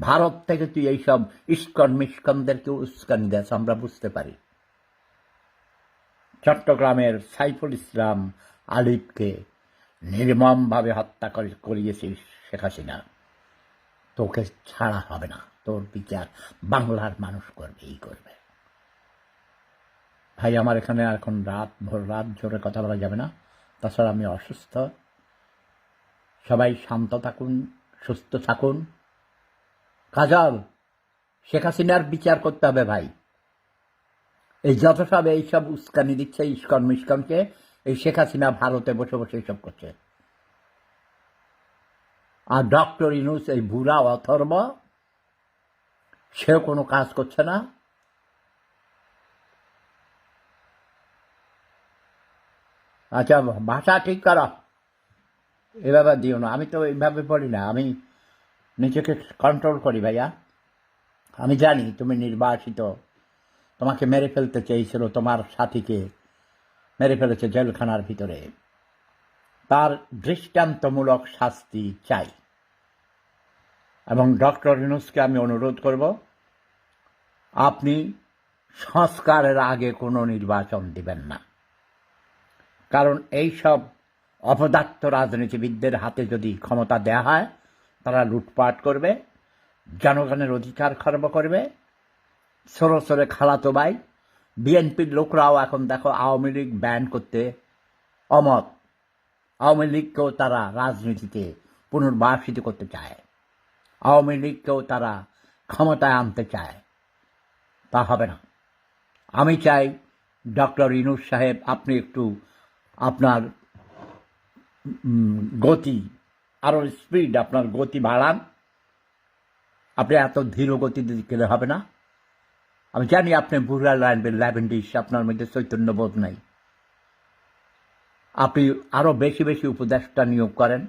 ভারত থেকে তুই এইসব ইস্কন মিস্কনদেরকে উস্কানি দেস আমরা বুঝতে পারি। চট্টগ্রামের সাইফুল ইসলাম আলিফকে নির্মমভাবে হত্যা করে, করিয়েছিস শেখ হাসিনা। তোকে ছাড়া হবে না। তোর বিচার বাংলার মানুষ করবে, এই করবে। ভাই, আমার এখানে এখন রাত, ভোর রাত জোরে কথা বলা যাবে না। তাছাড়া আমি অসুস্থ। সবাই শান্ত থাকুন, সুস্থ থাকুন। কাজল শেখ হাসিনার বিচার করতে হবে ভাই। এই যত সব এইসব উস্কানি দিচ্ছে, ইস্কন মিস্কনকে, এই শেখ হাসিনা ভারতে বসে বসে এইসব করছে। আর ডক্টর ইনুস এই বুড়া অথর্ব সেও কোনো কাজ করছে না। আচ্ছা ভাষা ঠিক করা। এভাবে দিও না, আমি তো এইভাবে পড়ি না, আমি নিজেকে কন্ট্রোল করি ভাইয়া। আমি জানি তুমি নির্বাসিত। তোমাকে মেরে ফেলতে চেয়েছিল তোমার সাথীকে। মেরে ফেলেছে জেলখানার ভিতরে। তার দৃষ্টান্তমূলক শাস্তি চাই। এবং ডক্টর ইনুসকে আমি অনুরোধ করব, আপনি সংস্কারের আগে কোনো নির্বাচন দিবেন না। কারণ এই সব অপদার্থ রাজনীতিবিদদের হাতে যদি ক্ষমতা দেয়া হয় তারা লুটপাট করবে, জনগণের অধিকার খর্ব করবে সরো সরে খালাতো ভাই, বিএনপির লোকরাও এখন দেখো আওয়ামী লীগ ব্যান করতে অমত। আওয়ামী লীগকেও তারা রাজনীতিতে পুনর্বাসিত করতে চায়। আওয়ামী লীগকেও তারা ক্ষমতায় আনতে চায়। তা হবে না। আমি চাই ডক্টর ইনুস সাহেব, আপনি একটু আপনার গতি আরও স্পিড আপনার গতি বাড়ান। আপনি এত ধীর গতি গেলে হবে না। আমি জানি আপনি বুড়া লাইনবেন ল্যাভেন্ডিস আপনার মধ্যে চৈতন্যবোধ নাই। আপনি আরও বেশি বেশি উপদেষ্টা নিয়োগ করেন।